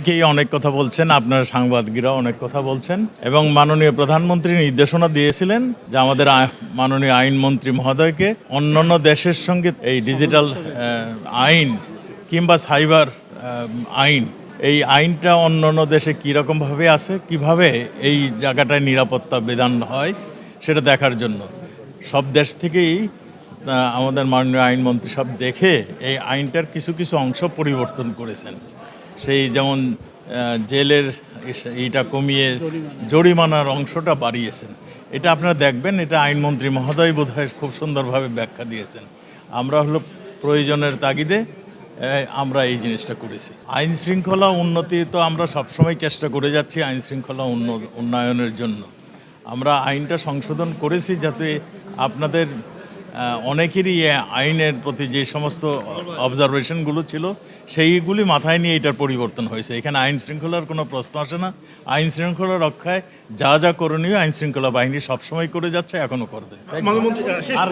অনেকেই অনেক কথা বলছেন, আপনারা সাংবাদিকরা অনেক কথা বলছেন, এবং মাননীয় প্রধানমন্ত্রী নির্দেশনা দিয়েছিলেন যে আমাদের মাননীয় আইনমন্ত্রী মহোদয়কে অন্যান্য দেশের সঙ্গে এই ডিজিটাল আইন কিংবা সাইবার আইন, এই আইনটা অন্যান্য দেশে কীরকমভাবে আছে, কীভাবে এই জায়গাটায় নিরাপত্তা বিধান হয় সেটা দেখার জন্য। সব দেশ থেকেই আমাদের মাননীয় আইনমন্ত্রী সব দেখে এই আইনটার কিছু কিছু অংশ পরিবর্তন করেছেন। সেই যেমন জেলের এইটা কমিয়ে জরিমানার অংশটা বাড়িয়েছেন। এটা আপনারা দেখবেন, এটা আইনমন্ত্রী মহোদয় বোধহয় খুব সুন্দরভাবে ব্যাখ্যা দিয়েছেন। আমরা হলো প্রয়োজনের তাগিদে আমরা এই জিনিসটা করেছি। আইন শৃঙ্খলা উন্নতি তো আমরা সবসময় চেষ্টা করে যাচ্ছি আইন শৃঙ্খলা উন্ন- উন্নয়নের জন্য। আমরা আইনটা সংশোধন করেছি যাতে আপনাদের অনেকেরই আইনের প্রতি যে সমস্ত অবজারভেশনগুলো ছিল সেইগুলি মাথায় নিয়ে এটার পরিবর্তন হয়েছে। এখানে আইন শৃঙ্খলার কোনো প্রশ্ন আসে না। আইন শৃঙ্খলা রক্ষায় যা যা করণীয় আইন শৃঙ্খলা বাহিনী সবসময় করে যাচ্ছে এখনও করবে। আর